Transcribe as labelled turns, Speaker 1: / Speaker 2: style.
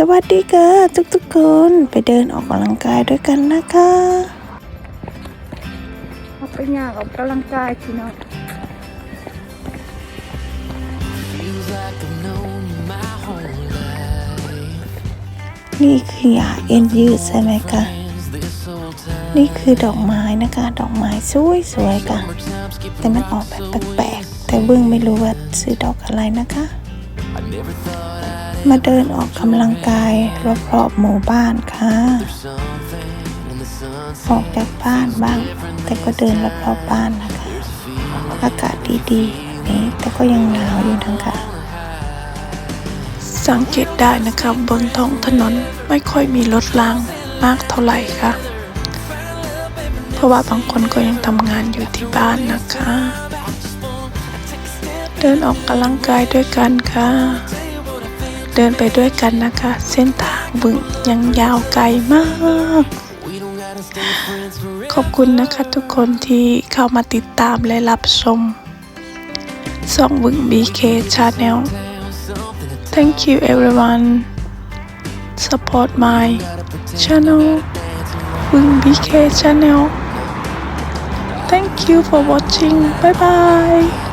Speaker 1: สวัสดีค่ะทุกๆคนไปเดินออกกำลังกายด้วยกันนะคะ
Speaker 2: เอาไปย่างออกกำลังกายพี่น้อง
Speaker 3: Feels like I've known you my whole life.
Speaker 1: นี่คือหยาเอ็นยืดใช่ไหมคะ
Speaker 3: Friends this whole time.
Speaker 1: นี่คือดอกไม้นะคะ ดอกไม้สวยๆค่ะ
Speaker 3: Summertime skip
Speaker 1: แต่มันออกแบบแปลกๆ แต่เบื้องไม่รู้ว่าซื้อดอกอะไรนะคะ
Speaker 3: I never thought I'd
Speaker 1: มาเดินออกกำลังกายรอบๆหมู่บ้านค่ะ
Speaker 3: something in the sunset.
Speaker 1: ออกจากบ้านบ้าง แต่ก็เดินรอบๆบ้านนะคะ อากาศดีๆนี่แต่ก็ยังหนาวอยู่นะคะ สังเกตได้นะคะบนท้องถนนไม่ค่อยมีรถรางมากเท่าไหร่ค่ะ เพราะว่าบางคนก็ยังทำงานอยู่ที่บ้านนะคะ เดินออกกำลังกายด้วยกันค่ะ เดินไปด้วยกันนะคะ เส้นทางบึงยังยาวไกลมาก ขอบคุณนะคะทุกคนที่เข้ามาติดตามและรับชมส่องบึง BK Channel Thank you everyone support my channel บึง BK Channel Thank you for watching bye bye